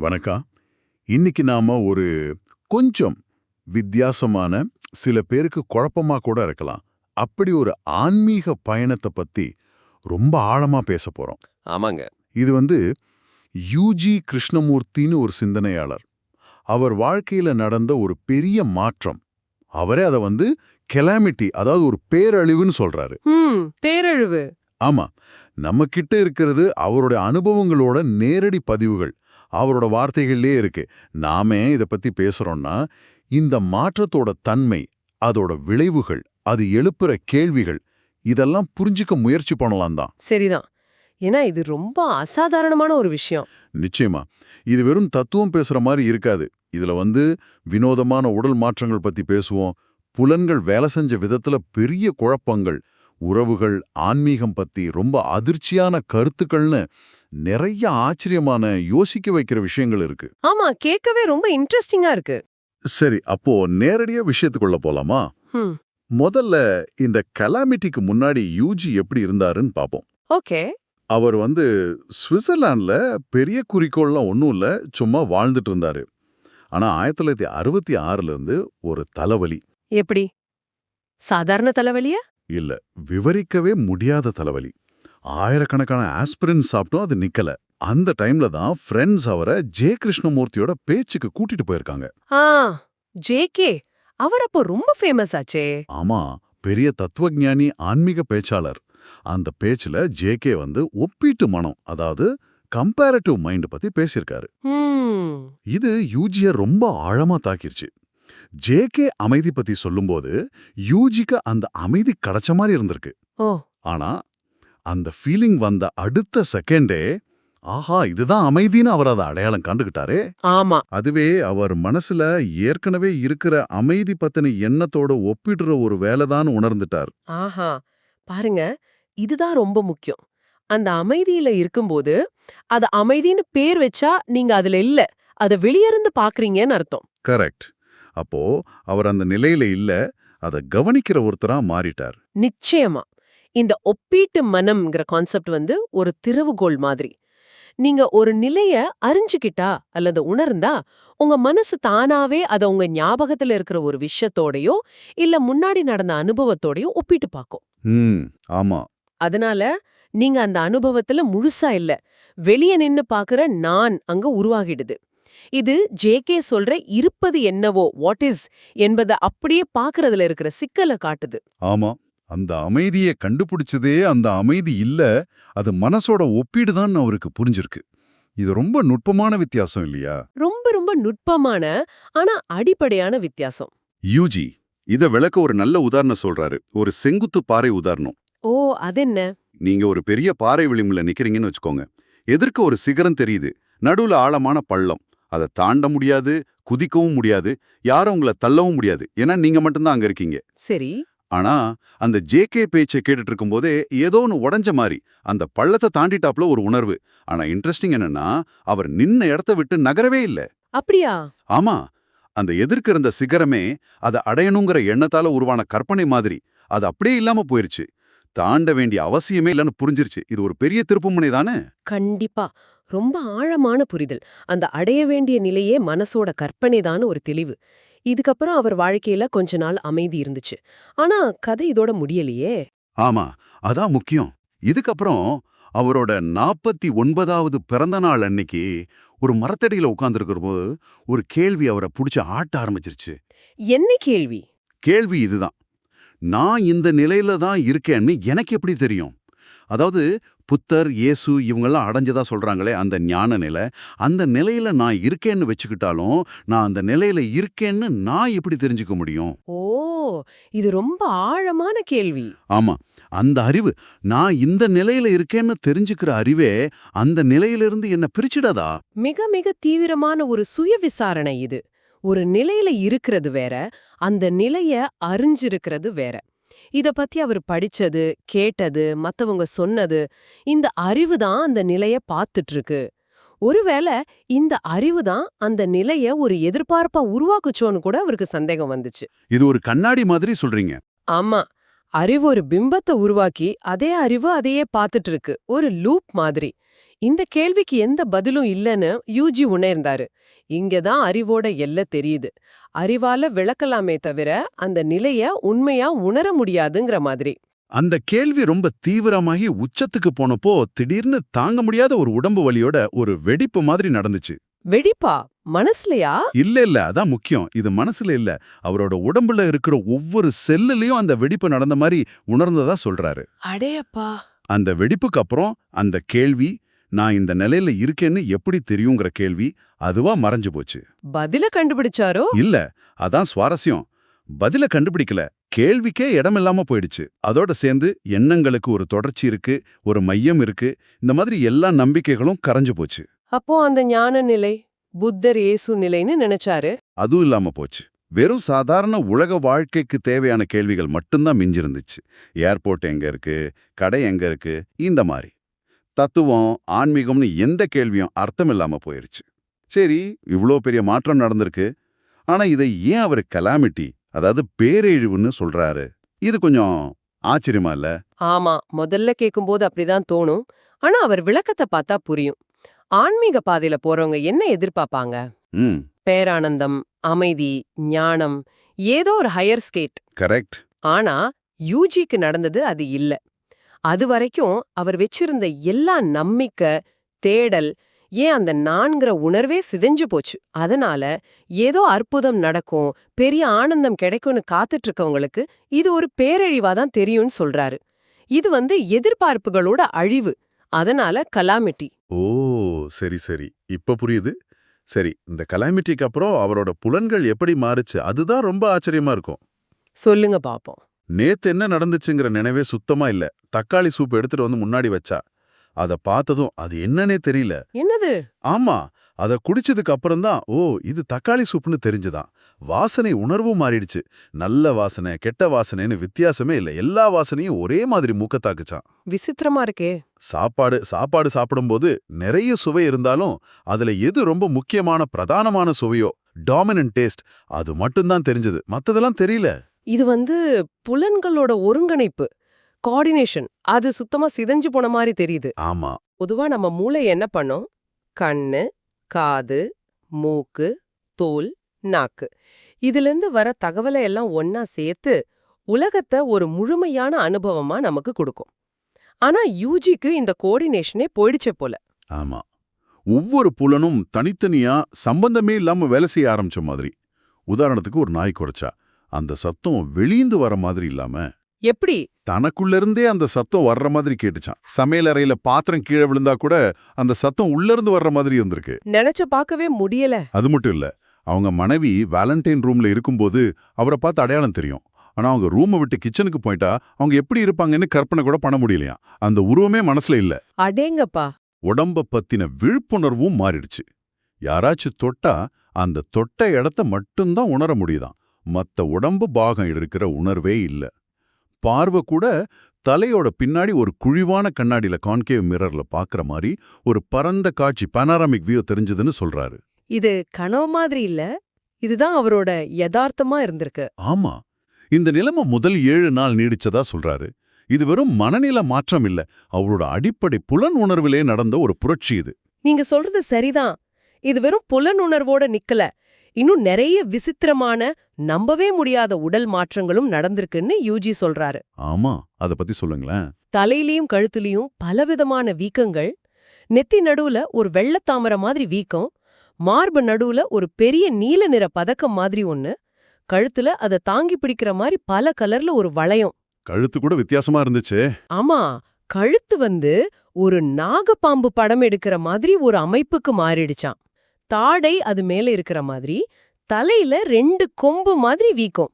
வணக்கம் இன்னைக்கு நாம ஒரு கொஞ்சம் வித்தியாசமான சில பேருக்கு குழப்பமா கூட இருக்கலாம். அப்படி ஒரு ஆன்மீக பயணத்தை பத்தி ரொம்ப ஆழமா பேச போறோம். ஆமாங்க. இது வந்து யூஜி கிருஷ்ணமூர்த்தின்னு ஒரு சிந்தனையாளர். அவர் வாழ்க்கையில நடந்த ஒரு பெரிய மாற்றம். அவரே அதை வந்து கெலாமிட்டி அதாவது ஒரு பேரழிவுன்னு சொல்றாரு. ம் பேரழிவு. ஆமா. நம்ம கிட்ட இருக்கிறது அவருடைய அனுபவங்களோட நேரடி பதிவுகள். அவரோட வார்த்தைகள்லயே இருக்கு. நாமே இத பத்தி பேசுறோம்னா இந்த மாற்றத்தோட தன்மை அதோட விளைவுகள் அது எழுப்புற கேள்விகள் இதெல்லாம் புரிஞ்சுக்க முயற்சி பண்ணலாம் தான். சரிதான். ஏன்னா இது ரொம்ப அசாதாரணமான ஒரு விஷயம். நிச்சயமா. இது வெறும் தத்துவம் பேசுற மாதிரி இருக்காது. இதுல வந்து வினோதமான உடல் மாற்றங்கள் பத்தி பேசுவோம். புலன்கள் வேலை செஞ்ச விதத்துல பெரிய குழப்பங்கள் உறவுகள் ஆன்மீகம் பத்தி ரொம்ப அதிர்ச்சியான கருத்துக்கள்னு நிறைய ஆச்சரியமான யோசிக்க வைக்கிற விஷயங்கள் இருக்கு. ஆமா கேட்கவே ரொம்ப இன்ட்ரெஸ்டிங்கா இருக்கு. சரி அப்போ நேரடியா விஷயத்துக்குள்ள போலாமா? முதல்ல இந்த கலாமிட்டிக்கு முன்னாடி யூஜி எப்படி இருந்தாருன்னு பாப்போம். ஓகே. அவர் வந்து சுவிட்சர்லாந்துல பெரிய குறிக்கோள்லாம் ஒன்றும் இல்லை சும்மா வாழ்ந்துட்டு இருந்தாரு. ஆனா ஆயிரத்தி தொள்ளாயிரத்தி அறுபத்தி ஆறுல இருந்து ஒரு தலைவலி. எப்படி? சாதாரண தலைவலியா? இல்ல விவரிக்கவே முடியாத தலைவலி. ஆயிரக்கணக்கான ஆஸ்பிரின் சாப்பிட்டும் அது நிக்கல. அந்த டைம்ல தான் ஃப்ரெண்ட்ஸ் அவரை ஜே கிருஷ்ணமூர்த்தியோட பேச்சுக்கு கூட்டிட்டு போயிருக்காங்க. ஆ ஜேகே அவர் அப்போ ரொம்ப ஃபேமஸ் ஆச்சே. ஆமா பெரிய தத்துவஞானி ஆன்மீக பேச்சாளர். அந்த பேச்சுல ஜேகே வந்து ஒப்பீட்டு மனம் அதாவது கம்பேரட்டிவ் மைண்ட் பத்தி பேசியிருக்காரு. இது யூஜிய ரொம்ப ஆழமா தாக்கிருச்சு. ஜேகே அமைதி பத்தி சொல்லும்போது யூஜிக்கு அந்த அமைதி கிடைச்ச மாதிரி இருந்திருக்கு. ஆனா அந்த ஃபீலிங் வந்த அடுத்த செகண்டே ஆஹா இதுதான் அமைதின்னு அவர் அதை அடையாளம் கண்டுகிட்டாரே. ஆமா. அதுவே அவர் மனசுல ஏற்கனவே இருக்கிற அமைதி பத்தின எண்ணத்தோட ஒப்பிடுற ஒரு வேலைதான் உணர்ந்துட்டார். ஆஹா. பாருங்க இதுதான் ரொம்ப முக்கியம். அந்த அமைதியில இருக்கும்போது அது அமைதின்னு பேர் வச்சா நீங்க அதுல இல்ல. அத வெளியிருந்து பாக்குறீங்கன்னு அர்த்தம். கரெக்ட் அப்போ அவர் அந்த நிலையில இல்ல அதை கவனிக்கிற ஒருத்தரா மாறிட்டார். நிச்சயமா. இந்த ஒப்பீட்டு மனம்ங்கிற கான்செப்ட் வந்து ஒரு திறவுகோல் மாதிரி. நீங்க ஒரு நிலைய அறிஞ்சுக்கிட்டா அல்லது உணர்ந்தா உங்க மனசு தானாவே அத உங்க ஞாபகத்துல இருக்கிற ஒரு விஷயத்தோடயோ இல்ல முன்னாடி நடந்த அனுபவத்தோடயோ ஒப்பிட்டு பார்க்கும். ஆமா. அதனால நீங்க அந்த அனுபவத்துல முழுசா இல்ல. வெளிய நின்னு பாக்குற நான் அங்க உருவாகிடுது. இது ஜேகே சொல்ற இருப்பது என்னவோ வாட் இஸ் என்பதை அப்படியே பாக்குறதுல இருக்கிற சிக்கலை காட்டுது. ஆமா. அந்த அமைதியை கண்டுபிடிச்சதே அந்த அமைதி இல்ல அது மனசோட ஒப்பீடுதான் அவருக்கு புரிஞ்சிருக்கு. இது ரொம்ப நுட்பமான வித்தியாசம் இல்லையா? ரொம்ப ரொம்ப நுட்பமான ஆனா அடிப்படையான வித்தியாசம். யூஜி இத விளக்க ஒரு நல்ல உதாரணம் சொல்றாரு. ஒரு செங்குத்து பாறை உதாரணம். ஓ அதென்ன? நீங்க ஒரு பெரிய பாறை விளிம்புல நிக்கிறீங்கன்னு வச்சுக்கோங்க. எதிர்க்க ஒரு சிகரம் தெரியுது. நடுவுல ஆழமான பள்ளம். அதை தாண்ட முடியாது குதிக்கவும் முடியாது. யாரும் உங்களை தள்ளவும் முடியாது. ஏன்னா நீங்க மட்டும்தான் அங்க இருக்கீங்க. சரி. ஆனா அந்த ஜேகே பேச்சை கேட்டுட்டு இருக்கும்போதே ஏதோ ஒன்று உடஞ்ச மாதிரி அந்த பள்ளத்தை தாண்டிட்டாப்ல ஒரு உணர்வு. ஆனா இன்ட்ரெஸ்டிங் என்னன்னா அவர் நின்ன இடத்த விட்டு நகரவே இல்ல. அப்படியா? ஆமா. அந்த எதிர்க்க இருந்த சிகரமே அதை அடையணுங்கிற எண்ணத்தால உருவான கற்பனை மாதிரி. அது அப்படியே இல்லாம போயிருச்சு. தாண்ட வேண்டிய அவசியமே இல்லைன்னு புரிஞ்சிருச்சு. இது ஒரு பெரிய திருப்புமுனை தானே? கண்டிப்பா. ரொம்ப ஆழமான புரிதல். அந்த அடைய வேண்டிய நிலையே மனசோட கற்பனைதான் ஒரு தெளிவு. இதுக்கப்புறம் அவர் வாழ்க்கையில கொஞ்ச நாள் அமைதி இருந்துச்சு. ஆனா கதை இதோட முடியலையே. ஆமா அதான் முக்கியம். இதுக்கப்புறம் அவரோட நாற்பத்தி ஒன்பதாவது பிறந்த நாள் அன்னைக்கு ஒரு மரத்தடியில உட்கார்ந்துருக்கிற போது ஒரு கேள்வி அவரை பிடிச்சி ஆட்ட ஆரம்பிச்சிருச்சு. என்ன கேள்வி? கேள்வி இதுதான். நான் இந்த நிலையில தான் இருக்கேன்னு எனக்கு எப்படி தெரியும்? அதாவது புத்தர் இயேசு இவங்கெல்லாம் அடைஞ்சதா சொல்றாங்களே அந்த ஞான நிலை. அந்த நிலையில நான் இருக்கேன்னு வச்சுக்கிட்டாலும் நான் அந்த நிலையில இருக்கேன்னு நான் எப்படி தெரிஞ்சுக்க முடியும்? ஓ இது ரொம்ப ஆழமான கேள்வி. ஆமா. அந்த அறிவு நான் இந்த நிலையில இருக்கேன்னு தெரிஞ்சுக்கிற அறிவே அந்த நிலையிலிருந்து என்ன பிரிச்சிடாதா? மிக மிக தீவிரமான ஒரு சுய விசாரணை இது. ஒரு நிலையில இருக்கிறது வேற அந்த நிலைய அறிஞ்சிருக்கிறது வேற. இத பத்தி அவர் படிச்சது கேட்டது மத்தவங்க சொன்னது இந்த அறிவு தான் அந்த நிலைய பார்த்துட்டு இருக்கு ஒருவேளை இந்த அறிவு தான் அந்த நிலைய ஒரு எதிர்பார்ப்பா உருவாக்குச்சோன்னு கூட அவருக்கு சந்தேகம் வந்துச்சு. இது ஒரு கண்ணாடி மாதிரி சொல்றீங்க. ஆமா. அறிவு ஒரு பிம்பத்தை உருவாக்கி அதே அறிவு அதையே பார்த்துட்டு இருக்கு ஒரு லூப் மாதிரி. இந்த கேள்விக்கு எந்த பதிலும் இல்லைன்னு யூஜி உணர்ந்தாரு. இங்கதான் அறிவோட எல்லை தெரியுது. அறிவால விளக்கலாமே தவிர அந்த நிலைய உண்மையா உணர முடியாதுங்கிற மாதிரி. அந்த கேள்வி ரொம்ப தீவிரமாகி உச்சத்துக்கு போனப்போ திடீர்னு தாங்க முடியாத ஒரு உடம்பு வலியோட ஒரு வெடிப்பு மாதிரி நடந்துச்சு. வெடிப்பா? மனசுலயா? இல்ல இல்ல. அதான் முக்கியம். இது மனசுல இல்ல. அவரோட உடம்புல இருக்கிற ஒவ்வொரு செல்லுலயும் அந்த வெடிப்பு நடந்த மாதிரி உணர்ந்ததா சொல்றாரு. அடேயப்பா. அந்த வெடிப்புக்கு அப்புறம் அந்த கேள்வி நான் இந்த நிலையில இருக்கேன்னு எப்படி தெரியுங்கிற கேள்வி அதுவா மறைஞ்சு போச்சு. பதில கண்டுபிடிச்சாரோ? இல்ல அதான் சுவாரஸ்யம். பதில கண்டுபிடிக்கல. கேள்விக்கே இடமில்லாம போயிடுச்சு. அதோட சேர்ந்து எண்ணங்களுக்கு ஒரு தொடர்ச்சி இருக்கு ஒரு மையம் இருக்கு. இந்த மாதிரி எல்லா நம்பிக்கைகளும் கரைஞ்சு போச்சு. அப்போ அந்த ஞான நிலை புத்தர் இயேசு நிலைன்னு நினைச்சாரு? அதுவும் இல்லாம போச்சு. வெறும் சாதாரண உலக வாழ்க்கைக்கு தேவையான கேள்விகள் மட்டும்தான் மிஞ்சிருந்துச்சு. ஏர்போர்ட் எங்க இருக்கு? கடை எங்க இருக்கு? இந்த மாதிரி. தத்துவம் ஆன்மீகம்னு எந்த கேள்வியும் அர்த்தம் இல்லாம போயிருச்சு. சரி இவ்ளோ பெரிய மாற்றம் நடந்திருக்கு. ஆனா இதை ஏன் அவர் கலாமிட்டி அதாவது பேரழிவுன்னு சொல்றாரு? இது கொஞ்சம் ஆச்சரியமா இல்ல? ஆமா முதல்ல கேக்கும்போது அப்படிதான் தோணும். ஆனா அவர் விளக்கத்தை பார்த்தா புரியும். ஆன்மீக பாதையில போறவங்க என்ன எதிர்பார்ப்பாங்க? ம். பேரானந்தம் அமைதி ஞானம் ஏதோ ஒரு ஹையர் ஸ்கேட் கரெக்ட் ஆனா யூஜிக்கு நடந்தது அது இல்ல. அது வரைக்கும் அவர் வச்சிருந்த எல்லா நம்பிக்கை தேடல் ஏன் அந்த நான்கிற உணர்வே சிதைஞ்சு போச்சு. அதனால ஏதோ அற்புதம் நடக்கும் பெரிய ஆனந்தம் கிடைக்கும்னு காத்துட்டு இருக்கவங்களுக்கு இது ஒரு பேரழிவா தான் தெரியும்னு சொல்றாரு. இது வந்து எதிர்பார்ப்புகளோட அழிவு. அதனால கலாமிட்டி. ஓ சரி சரி. இப்ப புரியுது. சரி இந்த கலாமிட்டிக்கு அப்புறம் அவரோட புலன்கள் எப்படி மாறுச்சு? அதுதான் ரொம்ப ஆச்சரியமா இருக்கும். சொல்லுங்க பாப்போம். நேத்து என்ன நடந்துச்சுங்கிற நினைவே சுத்தமா இல்ல. தக்காளி சூப் எடுத்துட்டு வந்து முன்னாடி வச்சா. அத பார்த்ததும் அது என்னன்னே தெரியல. என்னது? ஆமா அத குடிச்சதுக்கு அப்புறம்தான் ஓ இது தக்காளி சூப்னு தெரிஞ்சுதான். வாசனை உணர்வும் மாறிடுச்சு. நல்ல வாசனை கெட்ட வாசனைன்னு வித்தியாசமே இல்ல. எல்லா வாசனையும் ஒரே மாதிரி மூக்கத்தாக்குச்சான் விசித்திரமா இருக்கே. சாப்பாடு சாப்பாடு சாப்பிடும்போது நிறைய சுவை இருந்தாலும் அதுல எது ரொம்ப முக்கியமான பிரதானமான சுவையோ டாமினன்ட் டேஸ்ட் அது மட்டும்தான் தெரிஞ்சது. மத்ததெல்லாம் தெரியல. இது வந்து புலன்களோட ஒருங்கிணைப்பு கோஆர்டினேஷன் அது சுத்தமா சிதைஞ்சு போன மாதிரி தெரியுது. ஆமா. பொதுவா நம்ம மூளை என்ன பண்ணும்? கண்ணு காது மூக்கு தோல் நாக்கு. இதிலிருந்து வர தகவலை எல்லாம் ஒன்னா சேர்த்து உலகத்தை ஒரு முழுமையான அனுபவமா நமக்கு கொடுக்கும். ஆனா யூஜிக்கு இந்த கோஆர்டினேஷனே போயிடுச்சே போல. ஆமா. ஒவ்வொரு புலனும் தனித்தனியா சம்பந்தமே இல்லாம வேலை செய்ய ஆரம்பிச்ச மாதிரி. உதாரணத்துக்கு ஒரு நாய் குறைச்சா. அந்த சத்தம் வெளியந்து வர மாதிரி இல்லாம எப்படி? தனக்குள்ள இருந்தே அந்த சத்தம் வர்ற மாதிரி கேட்டுச்சான். சமையல் அறையில பாத்திரம் கீழே விழுந்தா கூட அந்த சத்தம் உள்ள இருந்து வர்ற மாதிரி இருந்திருக்கு. நினைச்சு பார்க்கவே முடியல. அது மட்டும் இல்ல அவங்க மனைவி வேலண்டைன் ரூம்ல இருக்கும்போது அவரை பார்த்து அடையாளம் தெரியும். ஆனா அவங்க ரூமை விட்டு கிச்சனுக்கு போயிட்டா அவங்க எப்படி இருப்பாங்கன்னு கற்பனை கூட பண்ண முடியலையா அந்த உருவமே மனசுல இல்ல. அடேங்கப்பா. உடம்ப பத்தின விழிப்புணர்வும் மாறிடுச்சு. யாராச்சும் தொட்டா அந்த தொட்ட இடத்த மட்டும்தான் உணர முடியுதாம். மத்த உடம்பு பாகம் இருக்கிற உணர்வே இல்ல. பார்வை கூட தலையோட பின்னாடி ஒரு குழிவான கண்ணாடியில கான்கேவ் மிரர்ல பாக்குற மாதிரி ஒரு பரந்த காட்சி பனாராமிக் வியூ தெரிஞ்சதுன்னு சொல்றாரு. இது கனவு மாதிரி இல்ல இதுதான் அவரோட யதார்த்தமா இருந்திருக்கு. ஆமா. இந்த நிலைமை முதல் ஏழு நாள் நீடிச்சதா சொல்றாரு. இது வெறும் மனநில மாற்றம் இல்ல அவரோட அடிப்படை புலன் உணர்விலே நடந்த ஒரு புரட்சி இது. நீங்க சொல்றது சரிதான். இது வெறும் புலனுணர்வோட நிக்கல இன்னும் நிறைய விசித்திரமான நம்பவே முடியாத உடல் மாற்றங்களும் நடந்திருக்குன்னு யூஜி சொல்றாரு. ஆமா அத பத்தி சொல்லுங்களேன். தலையிலயும் கழுத்துலயும் பலவிதமான வீக்கங்கள். நெத்தி நடுவுல ஒரு வெள்ளத்தாமரை மாதிரி வீக்கம். மார்பு நடுவுல ஒரு பெரிய நீல நிற பதக்கம் மாதிரி ஒண்ணு. கழுத்துல அதை தாங்கி பிடிக்கிற மாதிரி பல கலர்ல ஒரு வளையம். கழுத்து கூட வித்தியாசமா இருந்துச்சு. ஆமா கழுத்து வந்து ஒரு நாகப்பாம்பு படம் எடுக்கிற மாதிரி ஒரு அமைப்புக்கு மாறிடுச்சாம். தாடை அது மேல இருக்கிற மாதிரி தலையில ரெண்டு கொம்பு மாதிரி வீக்கும்.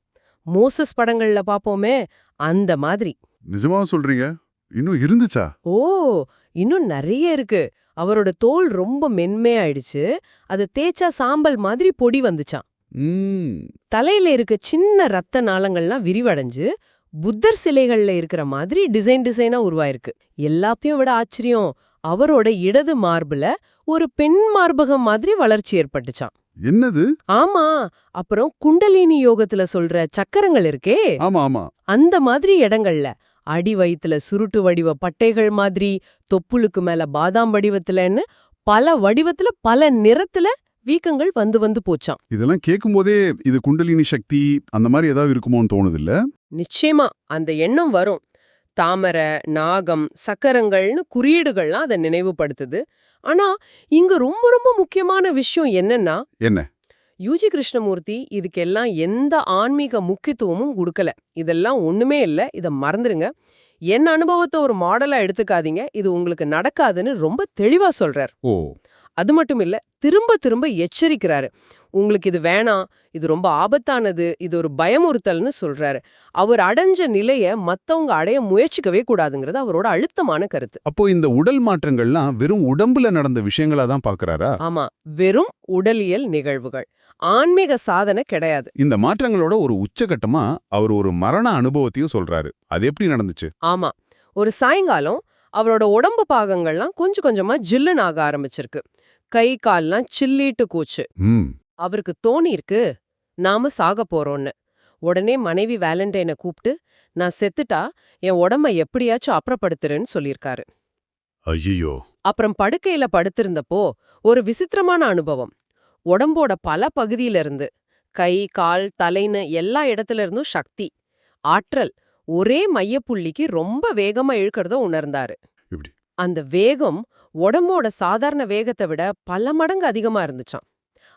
மோசஸ் படங்கள்ல பாப்போமே அந்த மாதிரி. நிஜமாவா சொல்றீங்க? இன்னும் இருந்துச்சா? ஓ இன்னும் நிறைய இருக்கு. அவரோட தோல் ரொம்ப மென்மையாயிடுச்சு அதை தேய்ச்சா சாம்பல் மாதிரி பொடி வந்துச்சாம். ம். தலையில இருக்க சின்ன ரத்த நாளங்கள்லாம் விரிவடைஞ்சு புத்தர் சிலைகள்ல இருக்கிற மாதிரி டிசைன் டிசைனா உருவாயிருக்கு. எல்லாத்தையும் விட ஆச்சரியம் அவரோட இடது மார்புல ஒரு பெண் மார்பகம் மாதிரி வளர்ச்சி ஏற்பட்டுச்சாம். என்னது? ஆமா அப்புறம் குண்டலினி யோகத்துல சொல்ற சக்கரங்கள் இருக்கே. ஆமா ஆமா. அந்த மாதிரி இடங்கள்ல அடி வயித்துல சுருட்டு வடிவ பட்டைகள் மாதிரி தொப்புளுக்கு மேல பாதாம் வடிவத்துலன்னு பல வடிவத்துல பல நிறத்துல வீக்கங்கள் வந்து வந்து போச்சாம். இதெல்லாம் கேட்கும்போதே இது குண்டலினி சக்தி அந்த மாதிரி ஏதாவது இருக்குமோன்னு தோணுது இல்ல நிச்சயமா அந்த எண்ணம் வரும். தாமரை நாகம் சக்கரங்கள்னு குறியீடுகள்லாம் அதை நினைவுபடுத்துது. ஆனா இங்க ரொம்ப ரொம்ப முக்கியமான விஷயம் என்னன்னா என்ன? யூஜி கிருஷ்ணமூர்த்தி இதுக்கெல்லாம் எந்த ஆன்மீக முக்கியத்துவமும் கொடுக்கல. இதெல்லாம் ஒண்ணுமே இல்ல. இத மறந்துருங்க. என் அனுபவத்தை ஒரு மாடலா எடுத்துக்காதீங்க. இது உங்களுக்கு நடக்காதுன்னு ரொம்ப தெளிவா சொல்றார். ஓ. அது மட்டும் இல்ல திரும்ப திரும்ப எச்சரிக்கிறாரு. உங்களுக்கு இது வேணாம் இது ரொம்ப ஆபத்தானது இது ஒரு பயமுறுத்தல்னு சொல்றாரு. அவர் அடைஞ்ச நிலைய மத்தவங்க அடைய முயற்சிக்கவே கூடாதுங்கிறது அவரோட அழுத்தமான கருத்து. அப்போ இந்த உடல் மாற்றங்கள்லாம் வெறும் உடம்புல நடந்த விஷயங்களா தான் பாக்குறாரா? ஆமா வெறும் உடலியல் நிகழ்வுகள். ஆன்மீக சாதனை கிடையாது. இந்த மாற்றங்களோட ஒரு உச்சகட்டமா அவர் ஒரு மரண அனுபவத்தையும் சொல்றாரு. அது எப்படி நடந்துச்சு? ஆமா ஒரு சாயங்காலம் அவரோட உடம்பு பாகங்கள்லாம் கொஞ்சம் கொஞ்சமா ஜில்லுன்னு ஆக ஆரம்பிச்சிருக்கு. கை கால்லாம் சில்லிட்டு கூச்சு. அவருக்கு தோணியிருக்கு நாம சாக போறோம்னு. உடனே மனைவி வேலண்டைனை கூப்பிட்டு நான் செத்துட்டா என் உடம்ப எப்படியாச்சும் அப்புறப்படுத்துறேன்னு சொல்லியிருக்காரு. ஐயோ அப்புறம் படுக்கையில படுத்திருந்தப்போ ஒரு விசித்திரமான அனுபவம். உடம்போட பல பகுதியில இருந்து கை கால் தலைன்னு எல்லா இடத்துல இருந்தும் சக்தி ஆற்றல் ஒரே மையப்புள்ளிக்கு ரொம்ப வேகமா இழுக்கிறத உணர்ந்தாரு? அந்த வேகம் உடம்போட சாதாரண வேகத்தை விட பல மடங்கு அதிகமா இருந்துச்சாம்.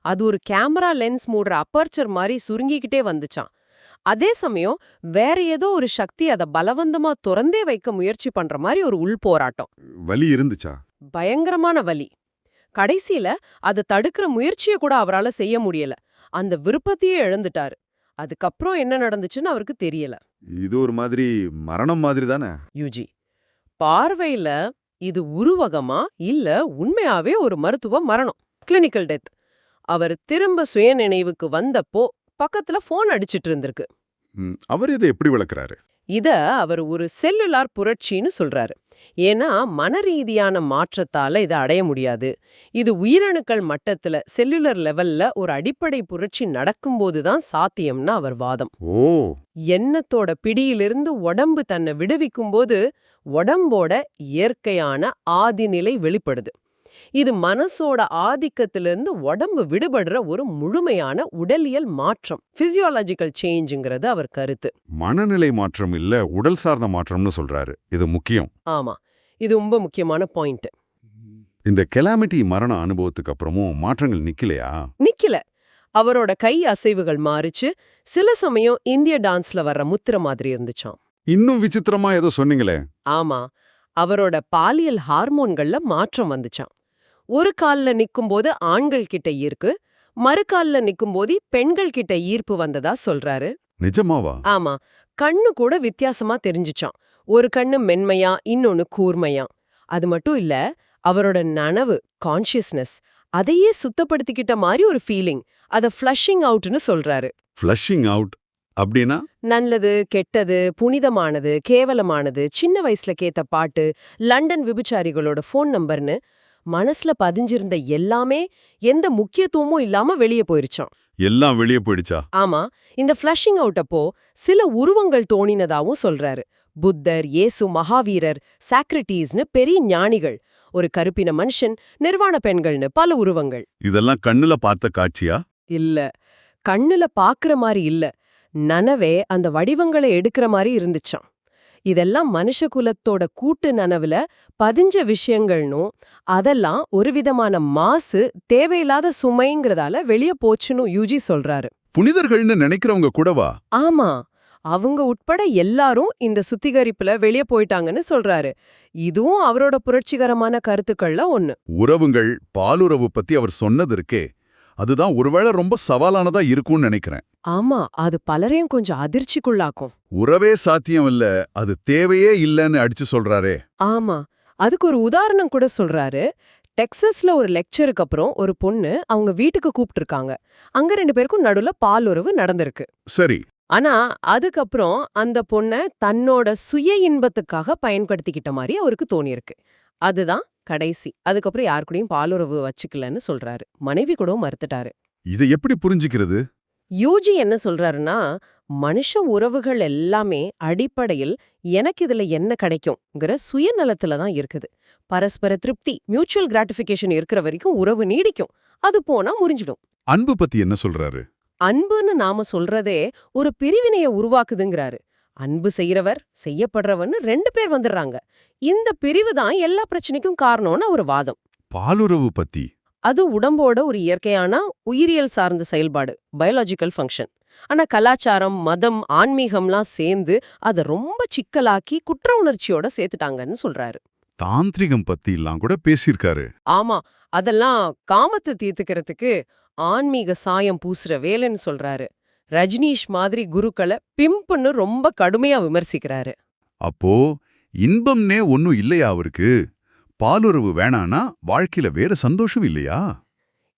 அது ஒரு கேமரா லென்ஸ் மூடுற அப்பர்ச்சர் மாதிரி சுருங்கிக்கிட்டே வந்துச்சாம். அதே சமயம் வேற ஏதோ ஒரு சக்தி அதை பலவந்தமா துறந்தே வைக்க முயற்சி பண்ற மாதிரி ஒரு உள்போராட்டம் வலி இருந்துச்சா? பயங்கரமான வலி. கடைசியில அதை தடுக்கிற முயற்சியை கூட அவரால செய்ய முடியல. அந்த விருப்பத்தையே இழந்துட்டாரு. அதுக்கப்புறம் என்ன நடந்துச்சுன்னு அவருக்கு தெரியல. இது ஒரு மாதிரி மரணம் மாதிரி தானே? யூஜி பார்வையில இது உருவகமா இல்ல உண்மையாவே ஒரு மருத்துவ மரணம்? கிளினிக்கல் டெத் அவர் திரும்ப சுயநினைவுக்கு வந்தப்போ பக்கத்துல போன் அடிச்சிட்டு இருந்திருக்கு. அவர் இதை எப்படி விளக்குறாரு? இத அவர் ஒரு செல்லுலார் புரட்சின்னு சொல்றாரு. ஏன்னா மனரீதியான மாற்றத்தால இதை அடைய முடியாது. இது உயிரணுக்கள் மட்டத்துல செல்லுலர் லெவல்ல ஒரு அடிப்படை புரட்சி நடக்கும்போது தான் சாத்தியம்னு அவர் வாதம். எண்ணத்தோட பிடியிலிருந்து உடம்பு தன்னை விடுவிக்கும்போது உடம்போட இயற்கையான ஆதிநிலை வெளிப்படுது. இது மனசோட ஆதிக்கத்திலிருந்து உடம்பு விடுபடுற ஒரு முழுமையான உடலியல் மாற்றம் பிசியோலாஜிக்கல் சேஞ்சுங்கிறது அவர் கருத்து. மனநிலை மாற்றம் இல்ல உடல் சார்ந்த மாற்றம்னு சொல்றாரு. இது முக்கியம். ஆமா. இது ரொம்ப முக்கியமான பாயிண்ட் இந்த கெலாமிட்டி மரண அனுபவத்துக்கு அப்புறமும் மாற்றங்கள் நிக்கலையா? நிக்கல. அவரோட கை அசைவுகள் மாறிச்சு. சில சமயம் இந்திய டான்ஸ்ல வர்ற முத்திர மாதிரி இருந்துச்சாம். இன்னும் விசித்திரமா ஏதோ சொன்னீங்களே. ஆமா. அவரோட பாலியல் ஹார்மோன்கள்ல மாற்றம் வந்துச்சாம். ஒரு கால்ல நிக்கும்போது ஆண்கள் கிட்ட ஈர்க்கு மறு கால்ல நிக்கும்போது பெண்கள் கிட்ட ஈர்ப்பு வந்ததா சொல்றாரு? நிஜமாவா? ஆமா. கண்ணு கூட வித்தியாசமா தெரிஞ்சுச்சாம். ஒரு கண்ணு மென்மையா இன்னொன்னு கூர்மையா. அது மட்டும் இல்ல அவரோட நனவு கான்ஷியஸ்னஸ் அதையே சுத்தப்படுத்திக்கிட்ட மாதிரி ஒரு ஃபீலிங் அத ஃப்ளஷிங் அவுட்னு சொல்றாரு. ஃப்ளஷிங் அவுட் அப்படின்னா? நல்லது கெட்டது புனிதமானது கேவலமானது சின்ன வயசுல கேத்த பாட்டு லண்டன் விபச்சாரிகளோட ஃபோன் நம்பர்னு மனசுல பதிஞ்சிருந்த எல்லாமே எந்த முக்கியத்துவமும் இல்லாம வெளியே போயிருச்சாம். எல்லாம் வெளியே போயிடுச்சா? ஆமா இந்த ஃப்ளஷிங் அவுட் அப்போ சில உருவங்கள் தோணினதாவும் சொல்றாரு. புத்தர் இயேசு மகாவீரர் சாக்ரட்டீஸ்னு பெரிய ஞானிகள் ஒரு கருப்பின மனுஷன் நிர்வாண பெண்கள்னு பல உருவங்கள். இதெல்லாம் கண்ணுல பார்த்த காட்சியா? இல்ல கண்ணுல பாக்குற மாதிரி இல்ல. நனவே அந்த வடிவங்களை எடுக்கிற மாதிரி இருந்துச்சாம். இதெல்லாம் மனுஷ குலத்தோட கூட்டு நனவுல பதிஞ்ச விஷயங்கள்னும் அதெல்லாம் ஒரு விதமான மாசு தேவையில்லாத சுமைங்கிறதால வெளிய போச்சுன்னு யூஜி சொல்றாரு. புனிதர்கள்னு நினைக்கிறவங்க கூடவா? ஆமா. அவங்க உட்பட எல்லாரும் இந்த சுத்திகரிப்புல வெளிய போயிட்டாங்கன்னு சொல்றாரு. இதுவும் அவரோட புரட்சிகரமான கருத்துக்கள்ல ஒண்ணு. உறவுங்கள் பாலுறவு பத்தி அவர் சொன்னது இருக்கே. அதுதான் ஒருவேளை ரொம்ப சவாலானதா இருக்கும்னு நினைக்கிறேன். ஆமா அது பலரையும் கொஞ்சம் அதிர்ச்சிக்குள்ளாக்கும். உறவே சாத்தியம் இல்ல அது தேவையே இல்லைன்னு அடிச்சு சொல்றாரே. ஆமா அதுக்கு ஒரு உதாரணம் கூட சொல்றாரு. டெக்சஸ்ல ஒரு லெக்சருக்கு அப்புறம் ஒரு பொண்ணு அவங்க வீட்டுக்கு கூப்பிட்டிருக்காங்க. அங்க ரெண்டு பேருக்கும் நடுவுல பாலுறவு நடந்திருக்கு. சரி. ஆனா அதுக்கப்புறம் அந்த பொண்ண தன்னோட சுய இன்பத்துக்காக பயன்படுத்திக்கிட்ட மாதிரி அவருக்கு தோணியிருக்கு. அதுதான் கடைசி. அதுக்கப்புறம் யார் கூடயும் பாலுறவு வச்சுக்கலன்னு சொல்றாரு. மனைவி கூட மறுத்துட்டாரு. இதை எப்படி புரிஞ்சுக்கிறது? யூஜி என்ன சொல்றாருன்னா மனுஷ உறவுகள் எல்லாமே அடிப்படையில் எனக்கு இதுல என்ன கிடைக்கும்ங்கிற சுயநலத்துல தான் இருக்குது. பரஸ்பர திருப்தி மியூச்சுவல் கிராட்டிஃபிகேஷன் இருக்கிற வரைக்கும் உறவு நீடிக்கும். அது போனா முறிஞ்சிடும். அன்பு பத்தி என்ன சொல்றாரு? அன்புன்னு நாம சொல்றதே ஒரு பிரிவினைய உருவாக்குதுங்கிறாரு. அன்பு செய்யறவர் செய்யப்படுறவன்னு ரெண்டு பேர் வந்துடுறாங்க. இந்த பிரிவு தான் எல்லா பிரச்சனைக்கும் காரணம்னு ஒரு வாதம். பாலுறவு பத்தி அது உடம்போட ஒரு இயற்கையான உயிரியல் சார்ந்த செயல்பாடு பயாலஜிக்கல் ஃபங்க்ஷன் ஆனா கலாச்சாரம் மதம் ஆன்மீகம்லாம் சேர்ந்து அதை ரொம்ப சிக்கலாக்கி குற்ற உணர்ச்சியோட சேர்த்துட்டாங்கன்னு சொல்றாரு. தாந்திரிகம் பத்தி எல்லாம் கூட பேசியிருக்காரு. ஆமா அதெல்லாம் காமத்தை தீர்த்துக்கிறதுக்கு ஆன்மீக சாயம் பூசுற வேலைன்னு சொல்றாரு. ரஜினீஷ் மாதிரி குருக்களை பிம்புன்னு ரொம்ப கடுமையா விமர்சிக்கிறாரு. அப்போ இன்பம்னே ஒன்னும் இல்லையா அவருக்கு? பாலுறவு வேணானா வாழ்க்கையில வேற சந்தோஷம் இல்லையா?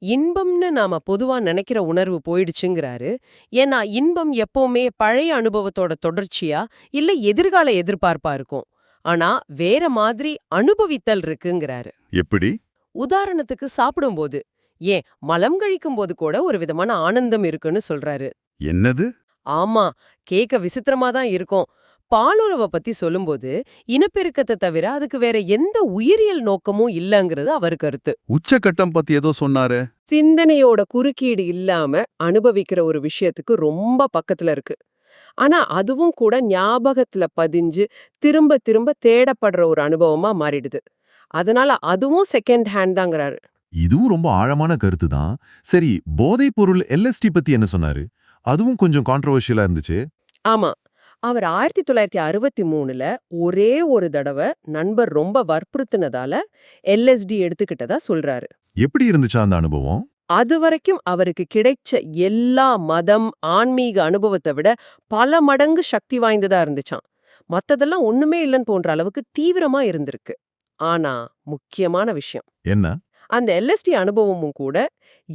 இன்பம்னு நாம பொதுவா நினைக்கிற உணர்வு போயிடுச்சுங்கிறாரு. ஏன்னா இன்பம் எப்பவுமே பழைய அனுபவத்தோட தொடர்ச்சியா இல்ல எதிர்கால எதிர்பார்ப்பா இருக்கும். ஆனா வேற மாதிரி அனுபவித்தல் இருக்குங்கிறாரு. எப்படி? உதாரணத்துக்கு சாப்பிடும்போது ஏன் மலம் கழிக்கும் போது கூட ஒரு விதமான ஆனந்தம் இருக்குன்னு சொல்றாரு. என்னது? ஆமா கேக்க விசித்திரமா தான் இருக்கும். பாலுறவை பத்தி சொல்லும்போது இனப்பெருக்கத்தை தவிர அதுக்கு வேற எந்த உயிரியல் நோக்கமும் இல்லங்கிறது அவர் கருத்து. உச்சக்கட்டம் பத்தி ஏதோ சொன்னாரு. சிந்தனையோட குறுக்கீடு இல்லாம அனுபவிக்கிற ஒரு விஷயத்துக்கு ரொம்ப பக்கத்துல இருக்கு. ஆனா அதுவும் கூட ஞாபகத்துல பதிஞ்சு திரும்ப திரும்ப தேடப்படுற ஒரு அனுபவமா மாறிடுது. அதனால அதுவும் செகண்ட் ஹேண்ட் தாங்கிறாரு. இதுவும் ரொம்ப ஆழமான கருத்து தான். சரி போதைப் பொருள் எல்எஸ்டி பத்தி என்ன சொன்னாரு? அதுவும் கொஞ்சம் கான்ட்ரவர்ஷியலா இருந்துச்சு. ஆமா. அவர் ஆயிரத்தி தொள்ளாயிரத்தி அறுபத்தி மூணுல ஒரே ஒரு தடவை நண்பர் ரொம்ப வற்புறுத்தினதால எல்எஸ்டி எடுத்துக்கிட்டதா சொல்றாரு. எப்படி இருந்துச்சா அந்த அனுபவம்? அது வரைக்கும் அவருக்கு கிடைச்ச எல்லா மதம் ஆன்மீக அனுபவத்தை விட பல மடங்கு சக்தி வாய்ந்ததா இருந்துச்சாம். மத்ததெல்லாம் ஒண்ணுமே இல்லைன்னு போன்ற அளவுக்கு தீவிரமா இருந்திருக்கு. ஆனா முக்கியமான விஷயம். என்ன? அந்த எல்எஸ்டி அனுபவமும் கூட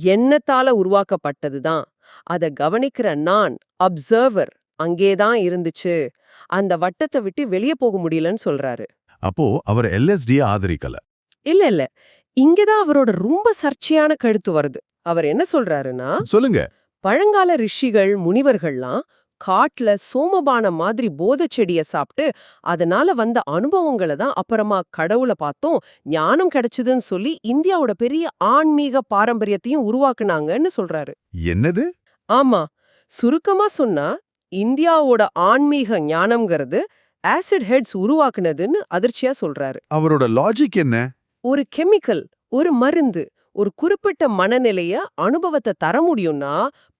எண்ணத்தால உருவாக்கப்பட்டதுதான். அத கவனிக்கிற நான் அப்சர்வர் அங்கேதான் இருந்துச்சு. அந்த வட்டத்தை விட்டு வெளியே போக முடியலன்னு சொல்றாரு. அப்போ அவர் எல்எஸ்டிய ஆதரிக்கல. இல்ல இல்ல. இங்கதான் அவரோட ரொம்ப சர்ச்சையான கருத்து வருது. அவர் என்ன சொல்றாருன்னா சொல்லுங்க. பழங்கால ரிஷிகள் முனிவர்கள்லாம் காட்டுல சோமபானம் மாதிரி போதைச் செடிய சாப்பிட்டு அதனால வந்த அனுபவங்களை தான் அப்புறமா கடவுளை பார்த்தோம் ஞானம் கிடைச்சதுன்னு சொல்லி இந்தியாவோட பெரிய ஆன்மீக பாரம்பரியத்தையும் உருவாக்குனாங்கன்னு சொல்றாரு. என்னது? ஆமா. சுருக்கமா சொன்னா இந்தியாவோட ஆன்மீக ஞானம்ங்கிறது ஆசிட் ஹெட்ஸ் உருவாக்குனதுன்னு அதிர்ச்சியா சொல்றாரு. அவரோட லாஜிக் என்ன? ஒரு கெமிக்கல் ஒரு மருந்து ஒரு குறிப்பிட்ட மனநிலைய அனுபவத்தை தர முடியும்னா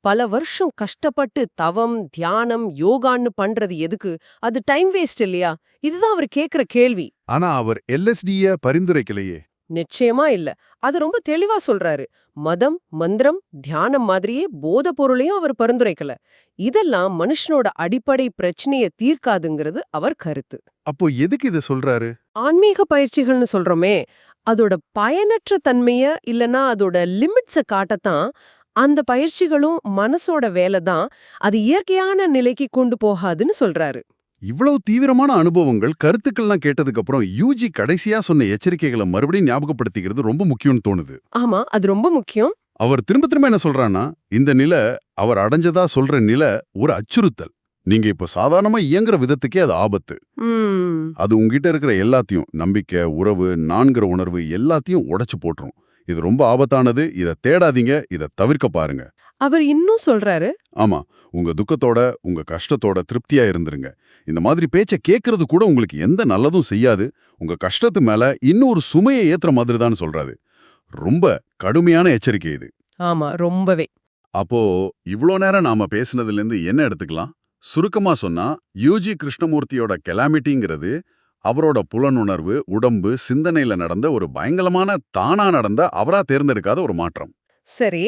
பல வருஷம் கஷ்டப்பட்டு தவம் தியானம் யோகான்னு பண்றது எதுக்கு? அது டைம் வேஸ்ட் இல்லையா? இதுதான் அவர் கேக்குற கேள்வி. ஆனா அவர் எல்எஸ்டிய பரிந்துரைக்கலையே. நிச்சயமா இல்ல. அது ரொம்ப தெளிவா சொல்றாரு. மதம் மந்திரம் தியானம் மாதிரியே போத பொருளையும் அவர் பரிந்துரைக்கல. இதெல்லாம் மனுஷனோட அடிப்படை பிரச்சனைய தீர்க்காதுங்கிறது அவர் கருத்து. அப்போ எதுக்கு இத சொல்றாரு? ஆன்மீக பயிற்சிகள்னு சொல்றோமே அதோட பயனற்ற தன்மைய இல்லனா அதோட லிமிட்ஸ காட்டத்தான் அந்த பயிற்சிகளும் மனசோட வேலை தான் அது இயற்கையான நிலைக்கு கொண்டு போகாதுன்னு சொல்றாரு. இவ்வளவு தீவிரமான அனுபவங்கள் கருத்துக்கள்லாம் கேட்டதுக்கு அப்புறம் யூஜி கடைசியா சொன்ன எச்சரிக்கைகளை மறுபடியும் ஞாபகப்படுத்திக்கிறது ரொம்ப முக்கியம்னு தோணுது. ஆமா அது ரொம்ப முக்கியம். அவர் திரும்ப திரும்ப என்ன சொல்றான்னா இந்த நிலை அவர் அடைஞ்சதா சொல்ற நிலை ஒரு அச்சுறுத்தல். நீங்க இப்ப சாதாரணமா இயங்குற விதத்துக்கே அது ஆபத்து. அது உங்ககிட்ட இருக்கிற எல்லாத்தையும் நம்பிக்கை உறவு நான்கிற உணர்வு எல்லாத்தையும் உடைச்சு போட்டுரும். இது ரொம்ப ஆபத்தானது இதை தேடாதீங்க இதை தவிர்க்க பாருங்க. அவர் இன்னும் சொல்றாரு ஆமா உங்க துக்கத்தோட உங்க கஷ்டத்தோட திருப்தியா இருந்துருங்க. இந்த மாதிரி பேச்ச கேட்கறது கூட உங்களுக்கு எந்த நல்லதும் செய்யாது. உங்க கஷ்டத்து மேல இன்னொரு சுமையை ஏத்துற மாதிரி தான் சொல்றாரு. ரொம்ப கடுமையான எச்சரிக்கை இது. ஆமா ரொம்பவே. அப்போ இவ்ளோ நேரம் நாம பேசுனதுல இருந்து என்ன எடுத்துக்கலாம்? சுருக்கமா சொன்னா யூஜி கிருஷ்ணமூர்த்தியோட கெலாமிட்டிங்கிறது அவரோட புலனுணர்வு உடம்பு சிந்தனையில நடந்த ஒரு பயங்கரமான தானா நடந்த அவரா தேர்ந்தெடுக்காத ஒரு மாற்றம். சரி.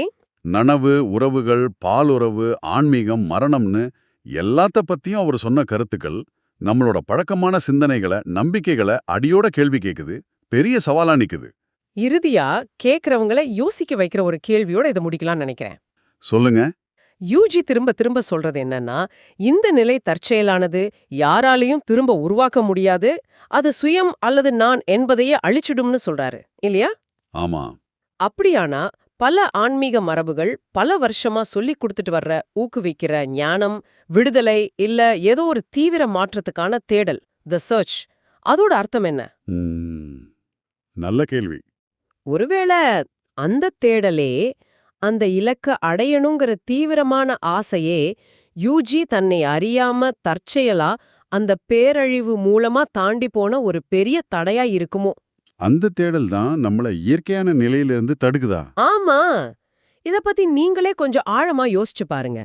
நனவு உறவுகள் பாலுறவு ஆன்மீகம் மரணம்னு எல்லாத்த பத்தியும் அவர் சொன்ன கருத்துக்கள் நம்மளோட பழக்கமான சிந்தனைகளை நம்பிக்கைகளை அடியோட கேள்வி கேக்குது பெரிய சவாலா நிக்குது. இறுதியா கேக்குறவங்கள யோசிக்க வைக்கிற ஒரு கேள்வியோட இதை முடிக்கலாம்னு நினைக்கிறேன். சொல்லுங்க. யூஜி திரும்ப திரும்ப சொல்றது என்னன்னா இந்த நிலை தற்செயலானது யாராலையும் திரும்ப உருவாக்க முடியாது அது சுயம் அல்லது நான் என்பதையே அழிச்சிடும்னு சொல்றாரு இல்லையா? ஆமா. அப்படியானா பல ஆன்மீக மரபுகள் பல வருஷமா சொல்லி கொடுத்துட்டு வர்ற ஊக்குவிக்கிற ஞானம் விடுதலை இல்ல ஏதோ ஒரு தீவிர மாற்றத்துக்கான தேடல் த சர்ச் அதோட அர்த்தம் என்ன? நல்ல கேள்வி. ஒருவேளை அந்த தேடலே அந்த இலக்க அடையணுங்கிற தீவிரமான ஆசையே யூஜி தன்னை அறியாம தற்செயலா அந்த பேரழிவு மூலமா தாண்டி போன ஒரு பெரிய தடையா இருக்குமோ? அந்த தேடல் தான் நம்மள இயற்கையான நிலையிலிருந்து தடுக்குதா? ஆமா. இத பத்தி நீங்களே கொஞ்சம் ஆழமா யோசிச்சு பாருங்க.